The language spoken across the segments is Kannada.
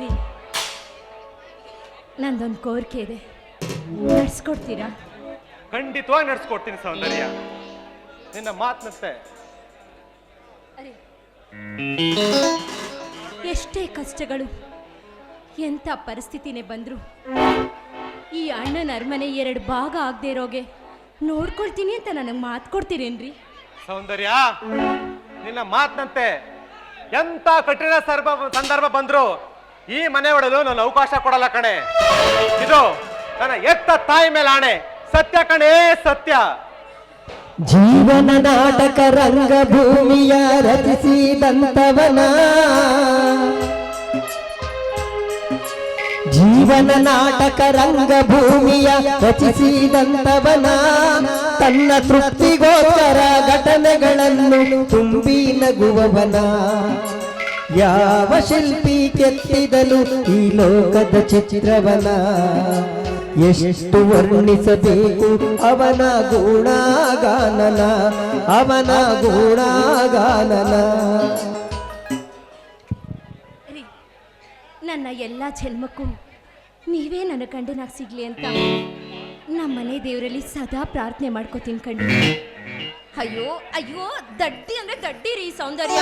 ರೀ ನಂದೊಂದು ಕೋರಿಕೆ ಇದೆ. ನಡೆಸ್ಕೊಡ್ತೀರಾ? ಖಂಡಿತವಾಗಿ ನಡ್ಸ್ಕೊಡ್ತೀನಿ ಸೌಂದರ್ಯ. ನಿನ್ನ ಮಾತನಂತೆ. ಅರೆ ಎಷ್ಟೇ ಕಷ್ಟಗಳು ಎಂಥ ಪರಿಸ್ಥಿತಿನೇ ಬಂದ್ರು ಈ ಅಣ್ಣನ ಅರಮನೆ ಎರಡು ಭಾಗ ಆಗದೆ ಇರೋಗೆ ನೋಡ್ಕೊಳ್ತೀನಿ ಅಂತ ನನಗೆ ಮಾತು ಕೊಡ್ತೀರೇನ್ರಿ ಸೌಂದರ್ಯ, ನಿನ್ನ ಮಾತಂತೆ ಎಂತ ಕಠಿಣ ಸರ್ಬ ಸಂದರ್ಭ ಬಂದ್ರು ಈ ಮನೆ ಒಡಲು ನಾನು ಅವಕಾಶ ಕೊಡಲ್ಲ ಕಣೆ. ಇದು ನನ್ನ ಎತ್ತ ತಾಯಿ ಮೇಲೆ ಆಣೆ ಸತ್ಯ ಕಣೆ, ಸತ್ಯ. ಜೀವನ ನಾಟಕ ರಂಗಭೂಮಿಯ ರಚಿಸಿದಂತವನ. ಜೀವನ ನಾಟಕ ರಂಗಭೂಮಿಯ ರಚಿಸಿದಂತವನ. ತನ್ನ ತೃಪ್ತಿಗೋಸ್ಕರ ಘಟನೆಗಳನ್ನು ತುಂಬಿ ನಗುವವನ. ಯಾವ ಶಿಲ್ಪಿ ಕೆತ್ತಿದಲು ಈ ಲೋಕದ ಚಿತ್ರವನ? ಎಷ್ಟು ವರ್ಣಿಸಬೇಕು ಅವನ ಗುಣಗಾನನ? ಅವನ ಗುಣಗಾನನ? ನನ್ನ ಎಲ್ಲ ಜನ್ಮಕ್ಕೂ ನೀವೇ ನನ್ನ ಗಂಡನಾಗಿ ಸಿಗ್ಲಿ ಅಂತ. ನಮ್ಮನೆ ದೇವರಲ್ಲಿ ಸದಾ ಪ್ರಾರ್ಥನೆ ಮಾಡ್ಕೋತೀನಿ ಕಂಡು ಅಯ್ಯೋ ಅಯ್ಯೋ, ದಡ್ಡಿ ಅಂದ್ರೆ ದಡ್ಡಿ ರೀ ಸೌಂದರ್ಯ.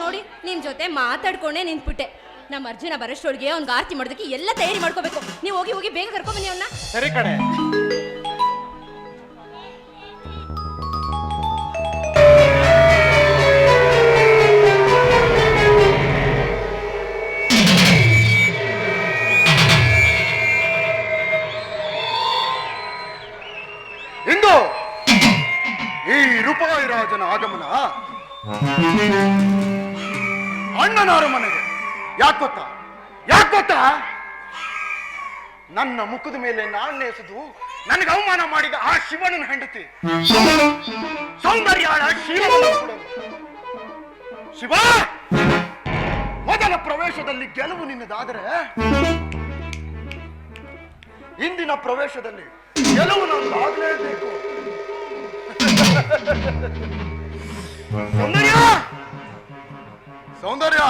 ನೋಡಿ ನಿಮ್ ಜೊತೆ ಮಾತಾಡ್ಕೊಂಡೇ ನಿಂತ್ಬಿಟ್ಟೆ. ನಮ್ಮ ಅರ್ಜುನ ಬರೋಷ್ಟೊಳಗೆ ಅವ್ನಿಗೆ ಆರತಿ ಮಾಡೋದಕ್ಕೆ ಎಲ್ಲ ತಯಾರಿ ಮಾಡ್ಕೋಬೇಕು. ನೀವು ಹೋಗಿ ಹೋಗಿ ಬೇಗ ಕರ್ಕೊಂಬನ್ನಿ ಅವನ್ನ ಸರಿ ಕಣೆ. ಈ ರಾಜನ ಆಗಮನ. ಅಣ್ಣನಾರ ಮನೆಗೆ. ಯಾಕೆ ಗೊತ್ತಾ? ಯಾಕೆ ಗೊತ್ತಾ? ನನ್ನ ಮುಖದ ಮೇಲೆ ನಾಣ್ಯ ಎಸೆದು ನನಗೆ ಅವಮಾನ ಮಾಡಿದ ಆ ಶಿವನನ್ನ ಹೆಂಡತಿ. ಸೌಂದರ್ಯಾಳ ಶಿವ ಶಿವ, ಮೊದಲ ಪ್ರವೇಶದಲ್ಲಿ ಗೆಲುವು ನಿನ್ನದಾದರೆ ಇಂದಿನ ಪ್ರವೇಶದಲ್ಲಿ ಗೆಲುವು ನನ್ನದಾಗಲೇಬೇಕು ಸೌಂದರ್ಯ! ಸೌಂದರ್ಯ!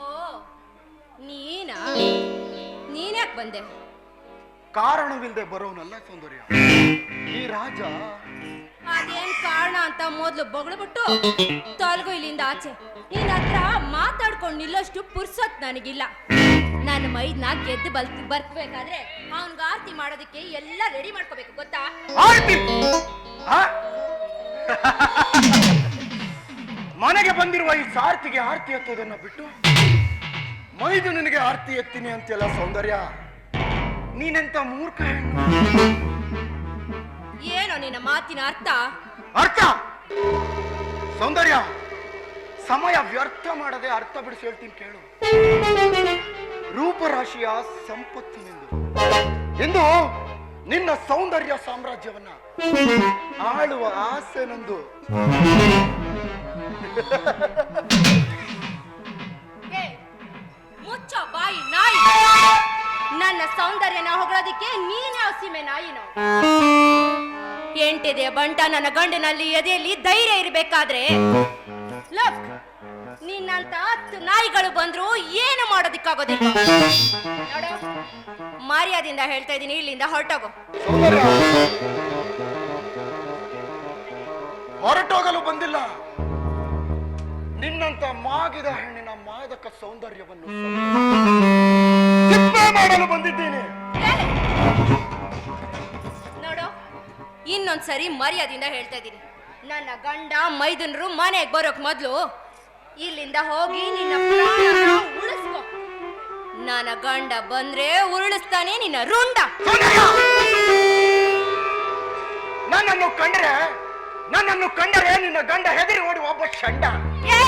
ಓ ನೀನಾ? ನೀನ್ಯಾಕೆ ಬಂದೆ? ಕಾರಣವಿಲ್ಲದೆ ಬರೋನಲ್ಲ ಸೌಂದರ್ಯ. ಈ ರಾಜ ಅದೇನ್ ಕಾರಣ ಅಂತ ಮೊದ್ಲು ಬೊಗಳ್ಬಿಟ್ಟು ತೊಲಗು ಇಲ್ಲಿಂದ ಆಚೆ. ನಿನ್ನ ಹತ್ರ ಮಾತಾಡ್ಕೊಂಡು ನಿಲ್ಲಷ್ಟು ಪುರ್ಸತ್ ನನಗಿಲ್ಲ. ನನ್ನ ಮೈದ್ನ ಗೆದ್ದು ಬಲ್ ಬರ್ಬೇಕಾದ್ರೆ ಅವನ್ಗ ಆರ್ತಿ ಮಾಡೋದಕ್ಕೆ ಎಲ್ಲ ರೆಡಿ ಮಾಡ್ಕೋಬೇಕು ಗೊತ್ತಾ? ಆರ್ತಿ? ಆ? ಮನೆಗೆ ಬಂದಿರುವ ಈ ಸಾರ್ತಿಗೆ ಆರ್ತಿ ಎತ್ತೋದನ್ನ ಬಿಟ್ಟು ಮೈದು ನಿನಗೆ ಆರ್ತಿ ಎತ್ತೀನಿ ಅಂತೆಲ್ಲ ಸೌಂದರ್ಯ? ನೀನೆಂತ ಮೂರ್ಖ ಹೆಣ್ಣು? ಏನೋ ನಿನ್ನ ಮಾತಿನ ಅರ್ಥ? ಅರ್ಥ? ಸೌಂದರ್ಯ ಸಮಯ ವ್ಯರ್ಥ ಮಾಡದೆ ಅರ್ಥ ಬಿಡಿಸಿ ಹೇಳ್ತೀನಿ ಕೇಳು. ರೂಪರಾಶಿಯ ಸಂಪತ್ತಿನಿಂದು ಇಂದು ನಿನ್ನ ಸೌಂದರ್ಯ ಸಾಮ್ರಾಜ್ಯವನ್ನ ಆಳುವ ಆಸೆ ನಂದು. ಮುಚ್ಚೋ ಬಾಯಿ ನಾಯಿ. ನನ್ನ ಸೌಂದರ್ಯನ ಹೊಗಳೋದಿಕ್ಕೆ ನೀನ್ಯಾವ ಸೀಮೆ ನಾಯಿನೋ? ಎಂಟಿದೆ ಬಂಟ ನನ್ನ ಗಂಡನಲ್ಲಿ ಎದೆಯಲ್ಲಿ ಧೈರ್ಯ ಇರಬೇಕಾದ್ರೆ ನಿನ್ನಂತ ಹತ್ತು ನಾಯಿಗಳು ಬಂದ್ರು ಏನು ಮಾಡೋದಿಕ್ಕಾಗೋದಿಲ್ಲ. ನೋಡು ಮರ್ಯಾದಿಂದ ಹೇಳ್ತಾ ಇದ್ದೀನಿ ಇಲ್ಲಿಂದ ಹೊರಟೋಗು. ಹೊರಟೋಗಲು ಬಂದಿಲ್ಲ. ನಿನ್ನಂತ ಮಾಗಿದ ಹೆಣ್ಣಿನ ಮಾದಕ ಸೌಂದರ್ಯವನ್ನು ಮಾಡಲು ಬಂದಿದ್ದೇನೆ. ನೋಡು ಇನ್ನೊಂದ್ಸರಿ ಮರ್ಯಾದಿಂದ ಹೇಳ್ತಾ ಇದ್ದೀನಿ. ನನ್ನ ಗಂಡ ಮೈದನರು ಮನೆಗೆ ಬರೋಕ್ ಮೊದ್ಲು ಇಲ್ಲಿಂದ ಹೋಗಿ ನಿನ್ನ ಪ್ರಾಣನ ಉಳಿಸ್ಕೊ ನನ್ನ ಗಂಡ ಬಂದ್ರೆ ಉರುಳಿಸ್ತಾನೆ ನಿನ್ನ ರುಂಡ! ನನ್ನನ್ನು ಕಂಡ್ರೆ ನನ್ನನ್ನು ಕಂಡರೆ ನಿನ್ನ ಗಂಡ ಹೆದರಿ ಓಡಿ ಒಬ್ಬ ಶಂಡ ಏ!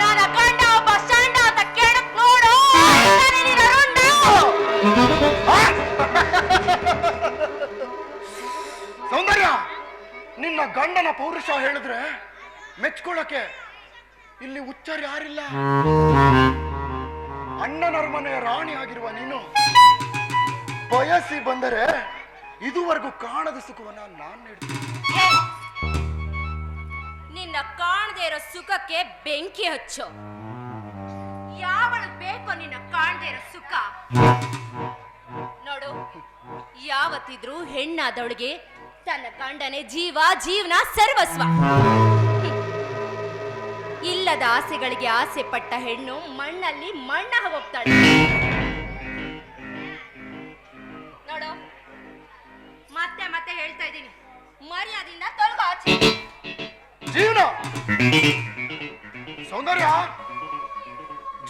ನನ್ನ ಗಂಡ ಒಬ್ಬ ಅಂತ ಕೇಳಕ್ ನೋಡು ಉಳಿಸ್ತಾನೆ ನಿನ್ನ ರುಂಡ. ಸೌಂದರ್ಯ ನಿನ್ನ ಗಂಡನ ಪೌರುಷ ಹೇಳಿದ್ರೆ ಮೆಚ್ಕೊಳ್ಳಕ್ಕೆ ಇಲ್ಲಿ ಹುಚ್ಚರು ಯಾರಿಲ್ಲ? ಅಣ್ಣನರ್ಮನೆಯ ರಾಣಿ ಆಗಿರುವ ನೀನು. ಬಯಸಿ ಬಂದರೆ ಇದುವರೆಗೂ ಕಾಣದ ಸುಖವನ್ನ ನಾನು ನೀಡ್ತೀನಿ ನಿನ್ನ ಕಾಣದೆ ಇರೋ ಸುಖಕ್ಕೆ ಬೆಂಕಿ ಹಚ್ಚು. ಯಾವಳು ಬೇಕೋ ನಿನ್ನ ಕಾಣದೇ ಇರೋ ಸುಖ? ನೋಡು, ಯಾವತ್ತಿದ್ರೂ ಹೆಣ್ಣಾದವಳಿಗೆ ತನ್ನ ಗಂಡನೇ ಜೀವ, ಜೀವನ ಸರ್ವಸ್ವ. ಇಲ್ಲದ ಆಸೆಗಳಿಗೆ ಆಸೆ ಪಟ್ಟ ಹೆಣ್ಣು ಮಣ್ಣಲ್ಲಿ ಮಣ್ಣ ಹೋಗ್ತಾಳೆ. ನೋಡು, ಮತ್ತೆ ಮತ್ತೆ ಹೇಳ್ತಾ ಇದ್ದೀನಿ. ಮರ್ಯಾದಿಂದ ತೊಲಗು ಆಚೆ. ಜೀವನ. ಸೌಂದರ್ಯ.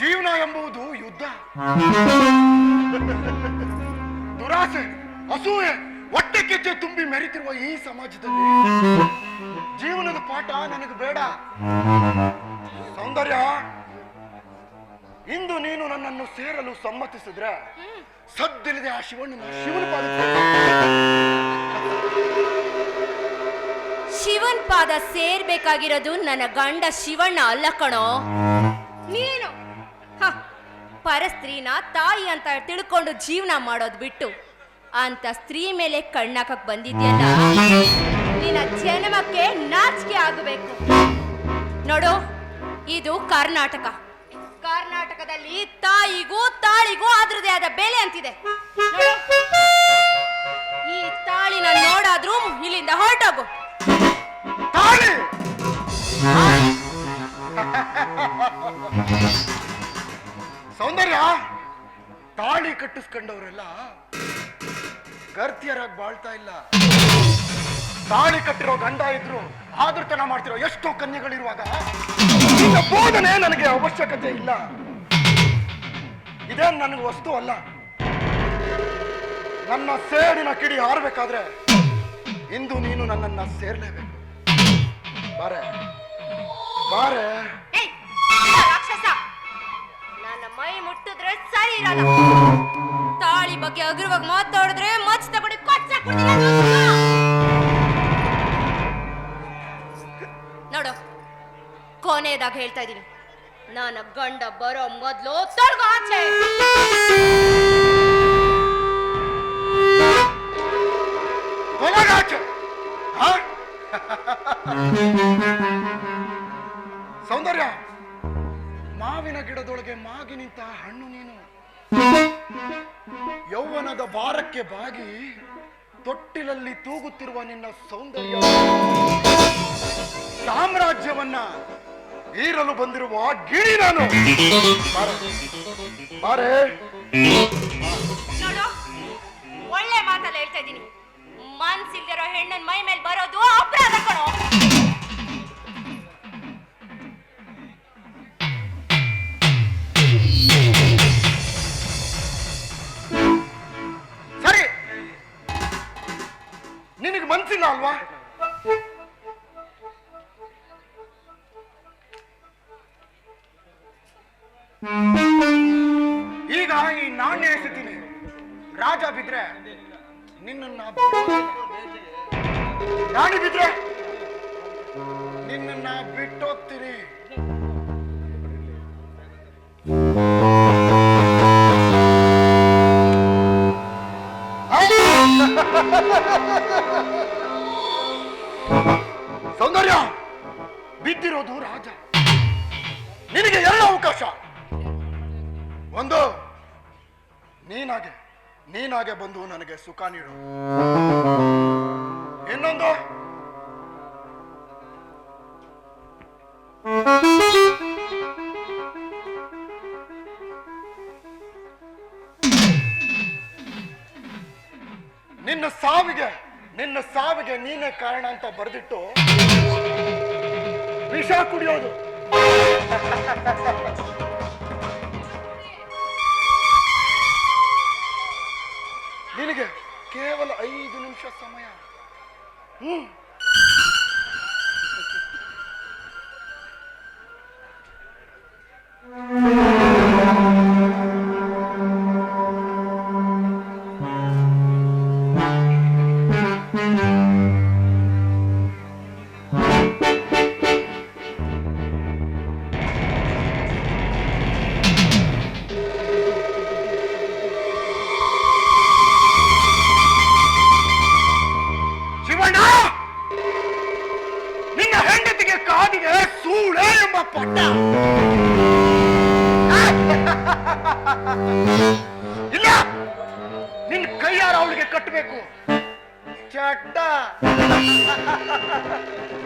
ಜೀವನ ಎಂಬುದು ಯುದ್ಧ. ದುರಾಸೆ, ಅಸೂಯೆ, ಹೊಟ್ಟೆ ಕೆಚ್ಚೆ ತುಂಬಿ ಮೆರಿತಿರುವ ಈ ಸಮಾಜದಲ್ಲಿ. ಜೀವನದ ಪಾಠ ನನಗೆ ಬೇಡ. ಸೌಂದರ್ಯ. ಇಂದು ನೀನು ನನ್ನನ್ನು ಸೇರಲು ಸಮ್ಮತಿಸಿದ್ರೆ ಸದ್ದಿಲ್ಲದೆ ಆ ಶಿವಣ್ಣನ ಶಿವನ ಪಾದ ಶಿವನ್ ಪಾದ ಸೇರ್ಬೇಕಾಗಿರೋದು ನನ್ನ ಗಂಡ ಶಿವಣ್ಣ ಅಲ್ಲ ಕಣೋ. ನೀನು. ಹ, ಪರಸ್ತ್ರೀನ ತಾಯಿ ಅಂತ ತಿಳ್ಕೊಂಡು ಜೀವನ ಮಾಡೋದ್ ಬಿಟ್ಟು ಅಂತ ಸ್ತ್ರೀ ಮೇಲೆ ಕಣ್ಣಾಕಕ್ ಬಂದಿದ್ಯಲ್ಲ? ನಿನ್ನ ಜನ್ಮಕ್ಕೆ ನಾಚಿಕೆ ಆಗಬೇಕು. ನೋಡು ಇದು ಕರ್ನಾಟಕ. ಕರ್ನಾಟಕದಲ್ಲಿ ತಾಯಿಗೂ ತಾಳಿಗೂ ಅದರದೇ ಆದ ಬೆಲೆ ಅಂತಿದೆ. ಈ ತಾಳಿನ ನೋಡಾದ್ರೂ ಇಲ್ಲಿಂದ ಹೊರಟೋಗು. ಸೌಂದರ್ಯ! ತಾಳಿ ಕಟ್ಟಿಸ್ಕೊಂಡವರೆಲ್ಲ ಕರ್ತಿಯರಾಗಿ ಬಾಳ್ತಾ ಇಲ್ಲ. ತಾಳಿ ಕಟ್ಟಿರೋ ಗಂಡ ಇದ್ರು, ಆದರ್ತನ ಮಾಡ್ತಿರೋ ಎಷ್ಟೋ ಕನ್ಯೆಗಳಿರುವಾಗ ನಿನ್ನ ಬೋಧನೆ ನನಗೆ ಅವಶ್ಯಕತೆ ಇಲ್ಲ. ಇದೇ ನನಗೆ ವಸ್ತು ಅಲ್ಲ. ನನ್ನ ಸೇಡಿನ ಕಿಡಿ ಹಾರಬೇಕಾದ್ರೆ ಇಂದು ನೀನು ನನ್ನನ್ನ ಸೇರ್ಲೇಬೇಕು. ಬಾರೆ ಬಾರೆ. ರಾಕ್ಷಸ. ನನ್ನ ಮೈ ಮುಟ್ಟಿದ್ರೆ ಸರಿ ತಾಳಿ ಬಗ್ಗೆ ಅಗ್ರವಾಗಿ ಮಾತಾಡಿದ್ರೆ ಮಚ್ ತಗೊಂಡು ಕೊಚ್ಚ ಕೊನೆಯದಾಗ ಹೇಳ್ತಾ ಇದ್ದೀನಿ. ನಾನು ಗಂಡ ಬರೋ ಮೊದಲು ಸ್ವರ್ಗ ಆಚೆ. ಸೌಂದರ್ಯ, ಮಾವಿನ ಗಿಡದೊಳಗೆ ಮಾಗಿ ನಿಂತ ಹಣ್ಣು ನೀನು. ಯೌವನದ ಭಾರಕ್ಕೆ ಬಾಗಿ ತೊಟ್ಟಿಲಲ್ಲಿ ತೂಗುತ್ತಿರುವ ನಿನ್ನ ಸೌಂದರ್ಯ. ಸಾಮ್ರಾಜ್ಯವನ್ನ ಈರಲು ಬಂದಿರುವ ಗಿಳಿ ನಾನು. ಬಾರೆ. ಬಾರೆ. ನೋಡು ಒಳ್ಳೆ ಮಾತಲ್ಲ ಹೇಳ್ತಾ ಇದ್ದೀನಿ. ಮನ್ಸಿಲ್ದಿರೋ ಹೆಣ್ಣನ್ ಮೈ ಮೇಲೆ ಬರೋದು ಅಪರಾಧ ಕಣೋ. ಸರಿ. ನಿನಗೆ ಮನ್ಸಿಲ್ಲ ಅಲ್ವಾ? ಈಗ ಈ ನಾಣ್ಯ ಎಸಿತೀನಿ. ರಾಜ ಬಿದ್ರೆ ನಿನ್ನ ನಾಣಿ ಬಿದ್ರೆ ನಿನ್ನ ಬಿಟ್ಟೋಗ್ತೀನಿ. ನೀನಾಗೆ ಬಂದು ನನಗೆ ಸುಖ ನೀಡು. ಇನ್ನೊಂದು. ನಿನ್ನ ಸಾವಿಗೆ ನಿನ್ನ ಸಾವಿಗೆ ನೀನೇ ಕಾರಣ ಅಂತ ಬರೆದಿಟ್ಟು ವಿಷ ಕುಡಿಯೋದು. ಕೇವಲ ಐದು ನಿಮಿಷ ಸಮಯ ಹ್ಮ್ ಕೈಯಾರ ಚಟ್ಟ.